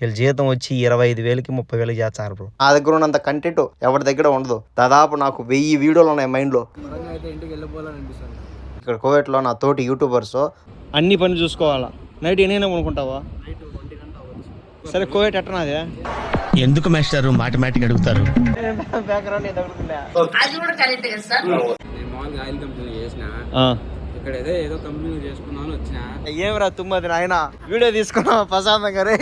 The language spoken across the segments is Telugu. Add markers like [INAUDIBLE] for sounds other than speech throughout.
వీళ్ళ జీతం వచ్చి ఇరవై ఐదు వేలకి ముప్పై వేలకి చేస్తారు బ్రో నా దగ్గర ఉన్నంత కంటెంట్ ఎవరి దగ్గర ఉండదు. దాదాపు నాకు వెయ్యి వీడియోలు ఉన్నాయి మైండ్లో. ఇక్కడ కోవిడ్లో నా తోటి యూట్యూబర్స్ అన్ని పనులు చూసుకోవాలా? నైట్ ఎన్నైనా అవ్వచ్చు సరే కోవిడ్ ఎట్టనాదే ఎందుకు మాస్టారు? మాటిమాటికి అడుగుతారు. నేను మామూలుగా ఆయిల్ కంపెనీ చేసిన ఇక్కడ ఏదో ఏదో కంపెనీ చేసుకున్నాను వచ్చిన. ఏమిరా తుమ్మది నాయన? వీడియో తీసుకున్నావా ప్రశాంతంగా రే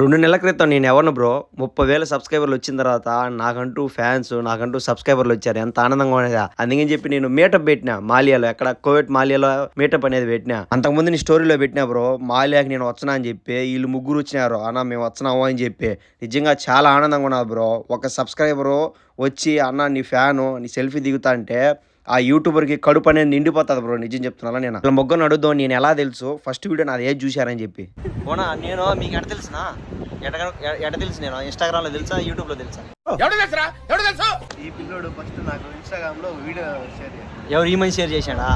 రెండు నెలల క్రితం నేను ఎవరిని బ్రో? ముప్పై వేల సబ్స్క్రైబర్లు వచ్చిన తర్వాత నాకంటూ ఫ్యాన్స్ నాకంటూ సబ్స్క్రైబర్లు వచ్చారు. ఎంత ఆనందంగా ఉండేది? అందుకని చెప్పి నేను మీటప్ పెట్టినా. మాలియాలో ఎక్కడ? కోవిడ్ మాలియాలో మీటప్ అనేది పెట్టినా. అంతకుముందు నీ స్టోరీలో పెట్టినా బ్రో మాలియాకి నేను వచ్చినా అని చెప్పి వీళ్ళు ముగ్గురు వచ్చినారు. అన్న మేము వచ్చినాము అని చెప్పి. నిజంగా చాలా ఆనందంగా ఉన్నది బ్రో. ఒక సబ్స్క్రైబరు వచ్చి అన్న నీ ఫ్యాను నీ సెల్ఫీ దిగుతా అంటే ఆ యూట్యూబర్కి కడుపు అనేది నిండిపోతుంది బ్రో నిజం చెప్తున్నా నేను. అసలు మొగ్గను అడుగుదాం నేను ఎలా తెలుసు? ఫస్ట్ వీడియో నాది ఏది చూశారని చెప్పి. ఓనా నేను మీకు ఎట తెలుసునా? ఎట ఎట తెలుసు నేను? ఇన్స్టాగ్రామ్లో తెలుసా యూట్యూబ్లో తెలుసా? ఈ పిల్లోడు ఫస్ట్ నాకు ఇన్స్టాగ్రామ్లో వీడియో షేర్ ఎవరు ఈ మనిషి షేర్ చేశాడా?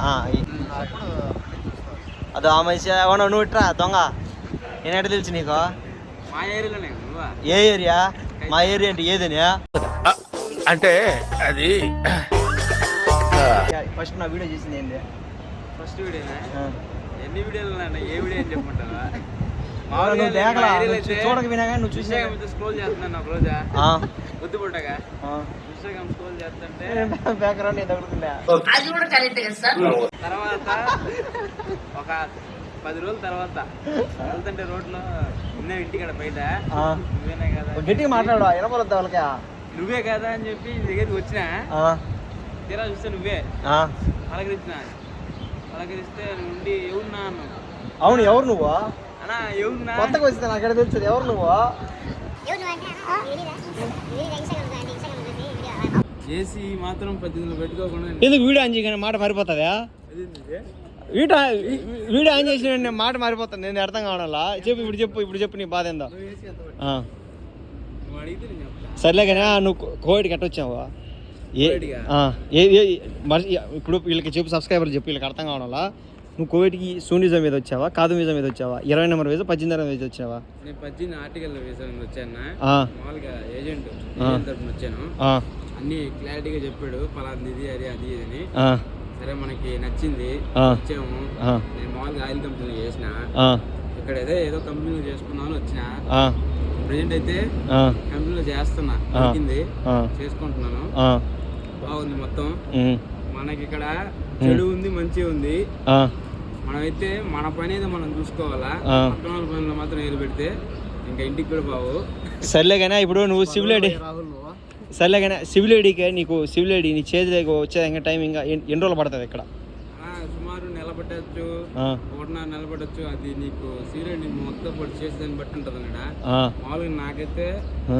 అదో ఆ మనిషి అవునా నువ్వు ఇట్రా దొంగ. నేను ఎట తెలుసు నీకు? మా ఏరియాలోనే ఏ ఏరియా? మా ఏరియా అంటే ఏదని? అంటే అది ఫస్ట్ నా వీడియో చేసింది ఏంది? ఫస్ట్ వీడియోనా. ఎన్ని వీడియోలు ఉన్నాయి ఏ వీడియో అని చెప్పమంటావా? అవునా, నువ్వు దేకలా నువ్వు చూ- చూడక వినా కానీ నువ్వు చూసా ఇన్స్టాగ్రామ్ స్క్రోల్ చేస్తున్నాను ఒక రోజా? ఆ, గుర్తు పుట్టగా ఆ. ఇన్స్టాగ్రామ్ స్క్రోల్ చేస్తుంటే బ్యాక్గ్రౌండ్ తర్వాత ఒక పది రోజుల తర్వాత వెళ్తుంటే రోడ్లో ఉన్న ఇంటికాడ బయట. నువ్వేనే కదా గట్టిగా మాట్లాడు వాళ్ళకి? నువ్వే కదా అని చెప్పి నీ దగ్గరికి వచ్చిన తీరా చూస్తే నువ్వే. ఆ. పలకరించిన. పలకరిస్తే నుండి ఎవరున్నా అన్నావు. అవును ఎవరు నువ్వు? అన్నా ఎవరున్నా? కొత్తగా వచ్చింది నాకు తెలుసు ఎవరు నువ్వు? చేసి మాత్రం పద్దెనిమిది పెట్టుకోకుండా ఎందుకు వీడియో ఆన్ చేయగానే మాట మారిపోతుందా? వీడియో వీడియో ఆన్ చేసిన మాట మారిపోతుంది నేను అర్థం కావడంలా? చెప్పు ఇప్పుడు చెప్పు ఇప్పుడు చెప్పు నీ బాధ ఏందో? సర్లే కానీ నువ్వు కో- కోవిడ్కి ఎట్ట వచ్చావా ఏ ఇప్పుడు వీళ్ళకి చెప్పు సబ్స్క్రైబర్ చెప్పు వీళ్ళకి అర్థం కావడంలా నువ్వు కోవిడ్కి సూనిజం మీద వచ్చావా కాదు మీద మీద వచ్చావా ఇరవై నెంబర్ మీద పద్దెనిమిది నెంబర్ మీద వచ్చావా? నేను పద్దెనిమిది ఆర్టికల్ వేసాను వచ్చాను? మామూలుగా ఏజెంట్ తరపున వచ్చాను? అన్ని క్లారిటీగా చెప్పాడు పలాంది ఇది అది అది ఇది అని. సరే మనకి నచ్చింది. వచ్చాము. నేను మామూలుగా ఆయిల్ కంపెనీ చేసిన. ఇక్కడ ఏదో ఏదో కంపెనీ చేసుకున్నాను వచ్చిన. ప్రజెంట్ అయితే కంపెనీలో చేస్తున్నా. దొరికింది. చేసుకుంటున్నాను. బాగుంది మొత్తం. మనకి ఇక్కడ చెడు ఉంది మంచి ఉంది. ఆ, మనమైతే మన పని ఏదో మనం చూసుకోవాలా. పక్కన వాళ్ళ పనిలో మాత్రం ఏలు పెడితే ఇంకా ఇంటికి కూడా బావు సర్లే కానీ ఇప్పుడు నువ్వు సివిల్ ఐడి. సర్లే కానీ సివిల్ ఐడికి నీకు సివిల్ ఐడి నీ చేతిలోకి వచ్చేది ఇంకా టైం ఇంకా ఎన్ని రోజులు పడుతుంది ఇక్కడ? సుమారు నెల పట్టచ్చు ఆ, ఒకటిన్నర నెల పట్టచ్చు అది నీకు సీరియల్ నీ మొత్తం పట్టి చేసేదాన్ని బట్టి ఉంటుంది అన్నాడా? మామూలుగా నాకైతే.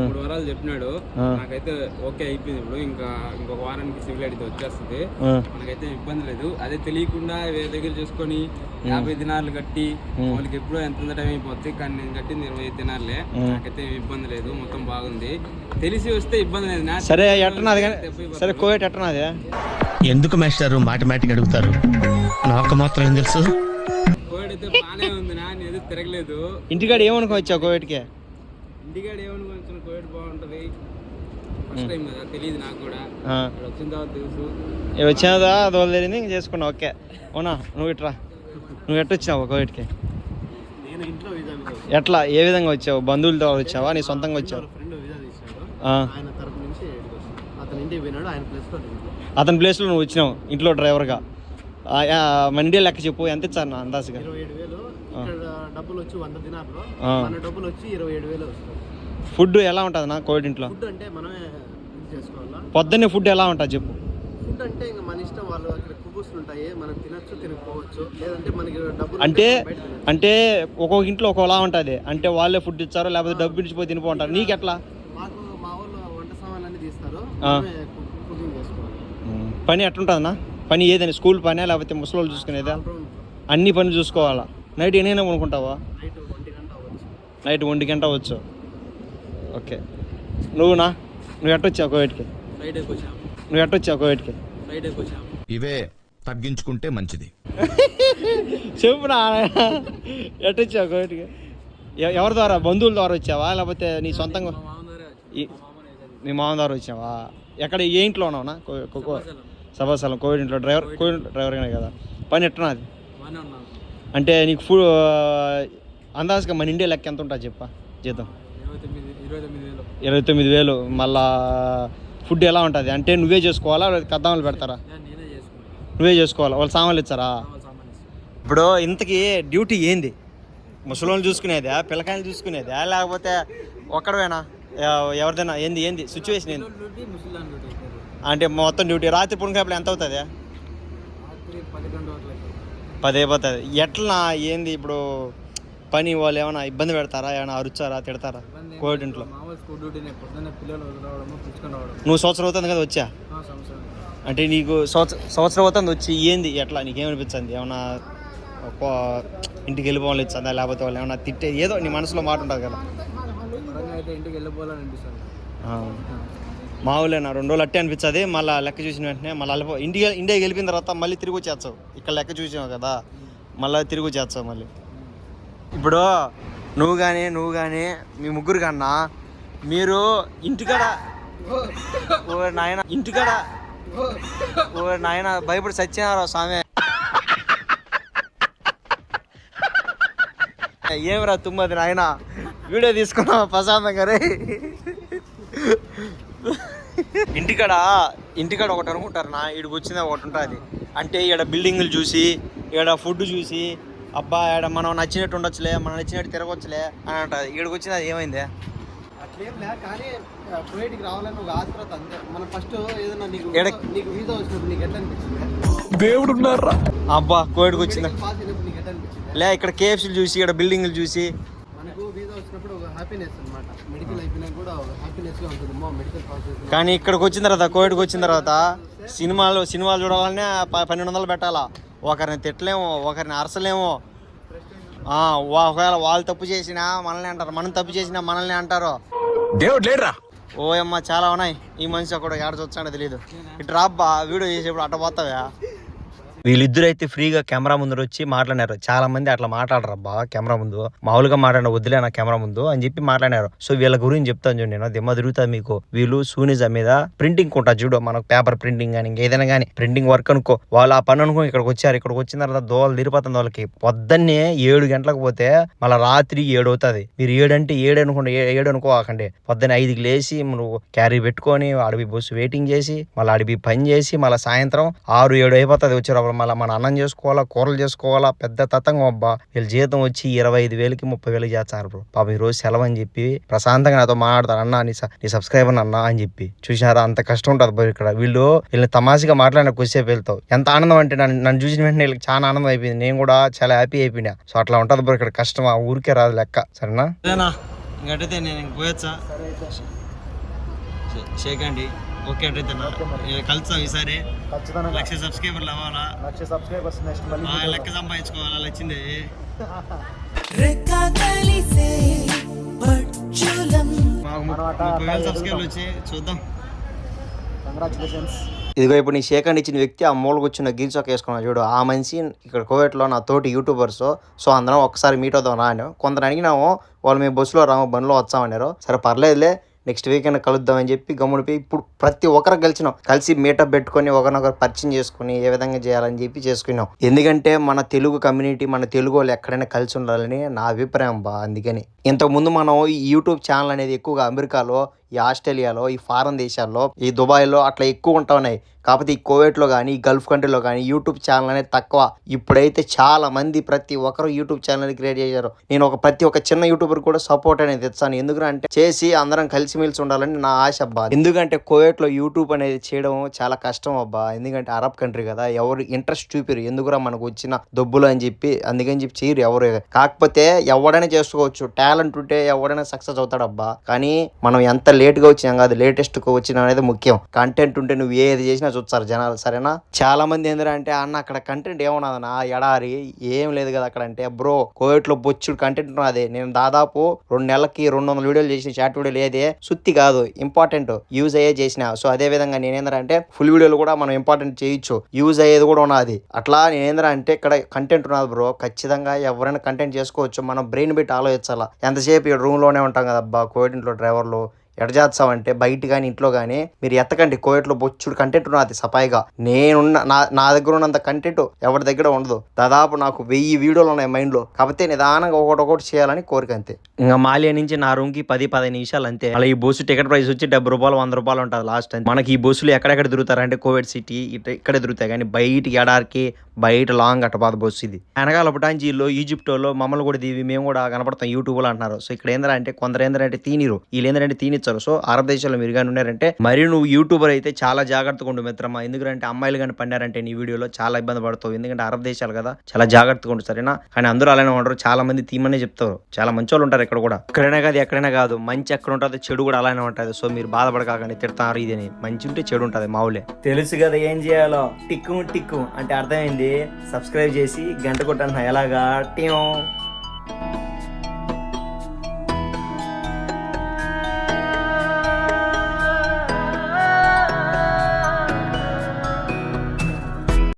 మూడు వారాలు చెప్పినాడు. నాకైతే ఓకే అయిపోయింది ఇప్పుడు ఇంకా ఇంకొక వారానికి సివిల్ ఐడితో వచ్చేస్తుంది. మనకైతే ఇబ్బంది లేదు. అదే తెలియకుండా వేరే దగ్గర చేసుకొని యాభై దినాలు కట్టి వాళ్ళకి ఎప్పుడో ఎంత టైం అయిపోద్ది కానీ నేను కట్టింది ఇరవై దినాలే నాకైతే ఇబ్బంది లేదు మొత్తం బాగుంది. తెలిసి వస్తే ఇబ్బంది లేదు. సరే ఎట్టనాది సరే కోవిడ్ ఎట్టనాది? ఎందుకు మాస్టారు మాటిమాటికి అడుగుతారు? నాకు మాత్రం ఏం తెలుసు? కోవిడ్ అయితే బాగానే ఉంది నా నేను తిరగలేదు. ఇంటికాడ ఏమనుకో వచ్చావు కోవిడ్కి? ఇంటికాడ ఏమనుకుంటున్నా కోవిడ్ బాగుంటది. ఫస్ట్ టైం కదా తెలియదు నాకు కూడా. ఆ, ఇక్కడ వచ్చిన తర్వాత తెలుసు. ఏ వచ్చినదా అది వదిలేరింది ఇంక చేసుకున్నావు ఓకే. అవునా? నువ్వు ఇట్రా. నువ్వు ఎట్ట వచ్చినావు కోవిడ్కి? నేను ఇంట్లో వీసా ఎట్లా? ఏ విధంగా వచ్చావు? బంధువులతో వచ్చావా? నీ సొంతంగా వచ్చావు? ఫ్రెండ్ వీసా తీసాడు ఆ, ఆయన తరపు నుంచి. అతని ఇంటికి పోయినాడు ఆయన ప్లేస్లో నేను అతని ప్లేస్లో నువ్వు వచ్చినావు ఇంట్లో డ్రైవర్గా మండే లెక్క చెప్పు ఎంత ఇచ్చారు నా అందాజుగా? డబ్బులు వచ్చి వంద దినాల్లో ఆ. మన డబ్బులు వచ్చి ఇరవై ఏడు వేలు వస్తుంది ఫుడ్ ఎలా ఉంటుంది నా కోవిడ్ ఇంట్లో? ఫుడ్ అంటే మనమే ఇది చేసుకోవాలా? పొద్దున్నే ఫుడ్ ఎలా ఉంటుంది చెప్పు. ఫుడ్ అంటే ఇంకా మన ఇష్టం వాళ్ళు అక్కడ కుబూసులు ఉంటాయి మనం తినచ్చు తినకపోవచ్చు. లేదంటే మనకి డబ్బులు అంటే. అంటే ఒక్కొక్క ఇంట్లో ఒక్కోలా ఉంటుంది. అంటే వాళ్ళే ఫుడ్ ఇచ్చారో లేకపోతే డబ్బు ఇచ్చిపోయి తినిపో ఉంటారు. నీకు ఎట్లా మాకు మా వాళ్ళు వంట సామాన్లు తీస్తారు. కుకింగ్ చేసుకోవాలి. పని ఎట్లుంటుందన్నా? పని ఏదని స్కూల్ పని లేకపోతే ముసలోళ్ళు చూసుకునేదా అన్ని పని చూసుకోవాలా? నైట్ ఎన్నైనా కొనుక్కుంటావా నైట్ ఒంటి గంట అవ్వచ్చు. నైట్ ఒంటి గంట వచ్చు ఓకే. నువ్వునా? నువ్వు ఎట్టొచ్చావు కోవిడ్కి నువ్వు ఎట్టొచ్చావు కోవిడ్కి ఇవే తగ్గించుకుంటే మంచిది. [LAUGHS] చెప్పు నా ఎట్ట వచ్చావు కోవిడ్కి ఎవరి ద్వారా? బంధువుల ద్వారా వచ్చావా? లేకపోతే నీ సొంతంగా ఈ- మీ మామ ద్వారా వచ్చావా? ఎక్కడ ఏ ఇంట్లో ఉన్నావునా? కో- కో- కో- సభాస్థలం కోవిడ్ ఇంట్లో డ్రైవర్ కోవిడ్ డ్రైవర్గానే కదా. పని ఎట్టనా అది? అంటే నీకు ఫుడ్ అందాజుగా మన ఇండియా లెక్క ఎంత ఉంటుంది చెప్పా జీతం? ఇరవై తొమ్మిది వేలు. మళ్ళా ఫుడ్ ఎలా ఉంటుంది? అంటే నువ్వే చేసుకోవాలా లేదా కద్దామలు పెడతారా? నువ్వే చేసుకోవాలా? వాళ్ళు సామాన్లు ఇచ్చారా? ఇప్పుడు ఇంతకీ డ్యూటీ ఏంది? ముసలోళ్ళు చూసుకునేదా? పిల్లకాయలు చూసుకునేదా? లేకపోతే ఒక్కడవేనా? ఎవరిదైనా ఏంది ఏంది? సిచ్యువేషన్ ఏంది? అంటే మొత్తం డ్యూటీ. రాత్రి పుణ్యకాపులు ఎంత అవుతుంది? పది అయిపోతుంది. ఎట్లా ఏంది ఇప్పుడు పని వాళ్ళు ఏమైనా ఇబ్బంది పెడతారా? ఏమైనా అరుచారా తిడతారా? కోవిడ్ ఇంట్లో? నువ్వు సంవత్సరం అవుతుంది కదా వచ్చా? అంటే నీకు సంవత్సరం సంవత్సరం అవుతుంది వచ్చి ఏంది? ఎట్లా? నీకేమనిపించింది ఏమన్నా ఒక ఇంటికి వెళ్ళిపోవాలి ఇచ్చిందా? లేకపోతే వాళ్ళు ఏమన్నా తిట్టే ఏదో నీ మనసులో మాట ఉంటుంది కదా. పరంగా అయితే ఇంటికి వెళ్ళిపోవాలని అనిపిస్తుంది. రెండు రోజులు అట్టే అనిపించదు. మళ్ళీ లెక్క చూసిన వెంటనే మళ్ళీ వెళ్ళిపో ఇండియా ఇండియాకి వెళ్ళిపోయిన తర్వాత మళ్ళీ తిరిగి వచ్చేస్తావు. ఇక్కడ లెక్క చూసావు కదా. మళ్ళీ తిరిగి వచ్చేస్తావు మళ్ళీ. ఇప్పుడు నువ్వు కానీ నువ్వు కానీ మీ ముగ్గురు కన్నా మీరు ఇంటికాడ ఓ నాయన ఇంటికాడ ఓ నాయన భయపడి సత్యనారావు స్వామి. ఏమిరా తుమ్మది నాయన? వీడియో తీసుకున్నావు ప్రశాంతంగా రే ఇంటికాడ ఇంటికాడ ఒకటి అనుకుంటారు నా ఇక్కడికి వచ్చింది ఒకటి ఉంటుంది. అంటే ఇక్కడ బిల్డింగ్లు చూసి ఇక్కడ ఫుడ్ చూసి అబ్బా ఇక్కడ మనం నచ్చినట్టు ఉండొచ్చులే మనం నచ్చినట్టు తిరగొచ్చులే అని అంటుంది. ఇక్కడికి వచ్చింది అది ఏమైంది? అట్లేం లే కానీ కువైట్కి రావాలని ఒక ఆత్రత అంతే. మనం ఫస్ట్ ఏదైనా నీకు ఎడ- నీకు వీసా వచ్చినప్పుడు నీకు ఎట్లా అనిపించింది? అబ్బా కోవిడ్కి వచ్చింది? లే ఇక్కడ కేఎఫ్సీలు చూసి ఇక్కడ బిల్డింగ్లు చూసి మనకు వీసా వచ్చినప్పుడు ఒక హ్యాపీనెస్ అన్నమాట. మెడికల్ అయిపోయినా కూడా ఒక హ్యాపీనెస్గా ఉంటుంది. మా మెడికల్ పాస్ అయిపోయింది కానీ ఇక్కడికి వచ్చిన తర్వాత కోవిడ్కి వచ్చిన తర్వాత సినిమాలు సినిమాలు చూడాలనే ప- పన్నెండు వందలు పెట్టాలా? ఒకరిని తిట్టలేము ఒకరిని అరసలేము. ఒకవేళ వాళ్ళు తప్పు చేసినా మనల్ని అంటారు. మనం తప్పు చేసినా మనల్ని అంటారు. దేవుడు లేడురా. ఓ అమ్మ చాలా ఉన్నాయి. ఈ మనిషి ఒకడు ఎక్కడ చూస్తాడో తెలియదు ఇటు రాబ్బా వీడియో చేసేప్పుడు అట్ట పోతావా? వీళ్ళిద్దరు అయితే ఫ్రీగా కెమెరా ముందు వచ్చి మాట్లాడారు చాలా మంది అట్లా మాట్లాడరు అబ్బా కెమెరా ముందు. మామూలుగా మాట్లాడిన వద్దులే నా కెమెరా ముందు అని చెప్పి మాట్లాడారు సో వీళ్ళ గురించి చెప్తాను చూడండి నేను. దిమ్మ తిరుగుతుంది మీకు. వీళ్ళు సూనిజా మీద ప్రింటింగ్ ఉంటుంది చూడు. మనకు పేపర్ ప్రింటింగ్ కానీ ఏదైనా కానీ ప్రింటింగ్ వర్క్ అనుకో. వాళ్ళు ఆ పని అనుకో ఇక్కడికి వచ్చారు. ఇక్కడికి వచ్చిన తర్వాత దోవలు తిరిపోతుంది వాళ్ళకి. పొద్దున్నే ఏడు గంటలకు పోతే మళ్ళీ రాత్రి ఏడు అవుతుంది. మీరు ఏడు అంటే ఏడు అనుకోండి. ఏడు అనుకోకండి. పొద్దున్న ఐదుకి లేచి నువ్వు క్యారీ పెట్టుకొని అడవి బస్సు వెయిటింగ్ చేసి మళ్ళీ అడవి పని చేసి మళ్ళీ సాయంత్రం ఆరు ఏడు అయిపోతుంది వచ్చేటప్పుడు మళ్ళీ మన అన్నం చేసుకోవాలా కూరలు చేసుకోవాలా? పెద్ద తతంగం అబ్బా. వీళ్ళ జీతం వచ్చి ఇరవై ఐదు వేలకి ముప్పై వేలకి చేస్తారు బ్రో. పాపం ఈ రోజు సెలవు అని చెప్పి ప్రశాంతంగా నాతో మాట్లాడతారు. అన్న నీ నీ సబ్స్క్రైబర్ అన్న అని చెప్పి. చూసినారా? అంత కష్టం ఉంటుంది బ్రో ఇక్కడ. వీళ్ళు వీళ్ళని తమాషగా మాట్లాడిన కొద్దిసేపు వెళ్తావు. ఎంత ఆనందం అంటే నన్ను నన్ను చూసిన వెంటనే వీళ్ళకి చాలా ఆనందం అయిపోయింది. నేను కూడా చాలా హ్యాపీ అయిపోయినా. సో అట్లా ఉంటుంది బ్రో ఇక్కడ కష్టం ఆ ఊరికే రాదు లెక్క. సరేనా? ఇంకటైతే నేను పోయొచ్చా? చేయకండి ఓకే కలుస్తాం ఈసారి. లక్ష సబ్స్క్రైబర్లు అవ్వాలా లక్ష సబ్స్క్రైబర్స్ నెక్స్ట్ మళ్ళీ లెక్క సంపాదించుకోవాలా? సబ్స్క్రైబర్లు వచ్చి చూద్దాం. కంగ్రాచులేషన్స్ ఇదిగో ఇప్పుడు నీ షేక్ ఇచ్చిన వ్యక్తి ఆ మూలకు వచ్చిన గిరి చొక్క వేసుకున్నాడు. చూడు ఆ మనిషి ఇక్కడ కోవిడ్లో నా తోటి యూట్యూబర్స్ సో అందరం ఒకసారి మీట్ అవుదాం రా అని. కొందరు అడిగినాము వాళ్ళు మేము బస్సులో రాము బండిలో వచ్చామన్నారు సరే పర్లేదులే. నెక్స్ట్ వీక్ అయినా కలుద్దామని చెప్పి గమ్ముడిపోయి ఇప్పుడు ప్రతి ఒక్కరు కలిసినాం. కలిసి మీటప్ పెట్టుకొని ఒకరినొకరు పరిచయం చేసుకుని ఏ విధంగా చేయాలని చెప్పి చేసుకున్నాం. ఎందుకంటే మన తెలుగు కమ్యూనిటీ మన తెలుగు వాళ్ళు ఎక్కడైనా కలిసి ఉండాలని నా అభిప్రాయం బా అందుకని. ఇంతకుముందు మనం ఈ యూట్యూబ్ ఛానల్ అనేది ఎక్కువగా అమెరికాలో ఈ ఆస్ట్రేలియాలో ఈ ఫారెన్ దేశాల్లో ఈ దుబాయ్లో అట్లా ఎక్కువ ఉంటా ఉన్నాయి. కాకపోతే ఈ కోవిడ్లో కానీ ఈ గల్ఫ్ కంట్రీలో కానీ యూట్యూబ్ ఛానల్ అనేది తక్కువ. ఇప్పుడైతే చాలా మంది ప్రతి ఒక్కరు యూట్యూబ్ ఛానల్ క్రియేట్ చేశారు. నేను ఒక ప్రతి ఒక్క చిన్న యూట్యూబర్ కూడా సపోర్ట్ అనేది తెచ్చాను. ఎందుకంటే చేసి అందరం కలిసిమెలిసి ఉండాలని నా ఆశ అబ్బా. ఎందుకంటే కోవిడ్లో యూట్యూబ్ అనేది చేయడం చాలా కష్టం అబ్బా. ఎందుకంటే అరబ్ కంట్రీ కదా ఎవరు ఇంట్రెస్ట్ చూపిరు. ఎందుకురా మనకు వచ్చిన దొబ్బులు అని చెప్పి అందుకని చెప్పి చేయరు ఎవరు. కాకపోతే ఎవడైనా చేసుకోవచ్చు. టాలెంట్ ఉంటే ఎవడైనా సక్సెస్ అవుతాడబ్బా కానీ మనం ఎంత లేట్గా వచ్చినా కాదు లేటెస్ట్ వచ్చినా అనేది ముఖ్యం. కంటెంట్ ఉంటే నువ్వు ఏది చేసినా చూస్తారు జనాలు సరేనా? చాలా మంది ఏందిరా అంటే అన్న అక్కడ కంటెంట్ ఏమున్నదన్నా ఎడారి? ఏం లేదు కదా అక్కడ. అంటే బ్రో కోవిడ్లో బొచ్చుడు కంటెంట్ ఉన్నది. నేను దాదాపు రెండు నెలలకి రెండు వందల వీడియోలు చేసిన చాట్ వీడియోలు ఏదే సుత్తి కాదు ఇంపార్టెంట్. యూజ్ అయ్యే చేసిన. సో అదే విధంగా నేనేందంటే ఫుల్ వీడియోలు కూడా మనం ఇంపార్టెంట్ చేయొచ్చు. యూజ్ అయ్యేది కూడా ఉన్నది. అట్లా నేనేంద్రా అంటే ఇక్కడ కంటెంట్ ఉన్నది బ్రో. ఖచ్చితంగా ఎవరైనా కంటెంట్ చేసుకోవచ్చు. మనం బ్రెయిన్ పెట్టి ఆలోచించాలా? ఎంతసేపు ఇక్కడ రూమ్లోనే ఉంటాం కదా అబ్బా కోవిడ్ ఇంట్లో డ్రైవర్లు? ఎడ అంటే బయట కానీ ఇంట్లో కానీ మీరు ఎత్తకండి. కోయట్లో బొచ్చుడు కంటెంట్ ఉన్నది సపాయిగా నేనున్న నా నా దగ్గర ఉన్నంత కంటెంట్ ఎవరి దగ్గర ఉండదు. దాదాపు నాకు వెయ్యి వీడియోలు ఉన్నాయి మైండ్లో కాకపోతే నిదానంగా ఒకటి ఒకటి చేయాలని కోరిక అంతే. ఇంకా మాలియా నుంచి నా రూమ్కి పది పది నిమిషాలు అంతే. అలా ఈ బస్సు టికెట్ ప్రైస్ వచ్చి డెబ్బై రూపాయలు వంద రూపాయలు ఉంటుంది లాస్ట్ అంతే. మనకి ఈ బస్సులు ఎక్కడెక్కడ తిరుగుతారంటే కోవిడ్ సిటీ ఇట ఇక్కడే తిరుగుతాయి కానీ బయట ఎడారికి బయట లాంగ్ అట్టబాద బస్సు ఇది. వెనకాల పుటాంజీలో ఈజిప్టోలో మమ్మల్ని కూడా దీవి మేము కూడా కనపడతాం యూట్యూబ్లో అంటున్నారు. సో ఇక్కడ ఏంటంటే కొందరు ఏంటంటే తీనిరు. వీళ్ళు ఏంటంటే తీనిచ్చారు. సో అరబ్ దేశాల్లో మీరు కానీ ఉన్నారంటే మరి నువ్వు యూట్యూబర్ అయితే చాలా జాగ్రత్తగా ఉండు మిత్రమా. ఎందుకంటే అమ్మాయిలు కానీ పండారంటే నీ వీడియోలో చాలా ఇబ్బంది పడతావు. ఎందుకంటే అరబ్ దేశాలు కదా చాలా జాగ్రత్తగా ఉండు సరేనా? కానీ అందరూ అలానే ఉంటారు చాలా మంది తీమనే చెప్తారు. చాలా మంచి వాళ్ళు ఉంటారు ఇక్కడ కూడా. ఎక్కడైనా కాదు ఎక్కడైనా కాదు. మంచి ఎక్కడ ఉంటుంది చెడు కూడా అలానే ఉంటుంది. సో మీరు బాధపడకాకండి తిడతారు ఇది మంచి ఉంటే చెడు ఉంటుంది మావులే తెలుసు కదా ఏం చేయాలో? టిక్కు టిక్కు. అంటే అర్థమైంది? సబ్స్క్రైబ్ చేసి గంట కొట్టండి ఎలాగా? ట్యూ.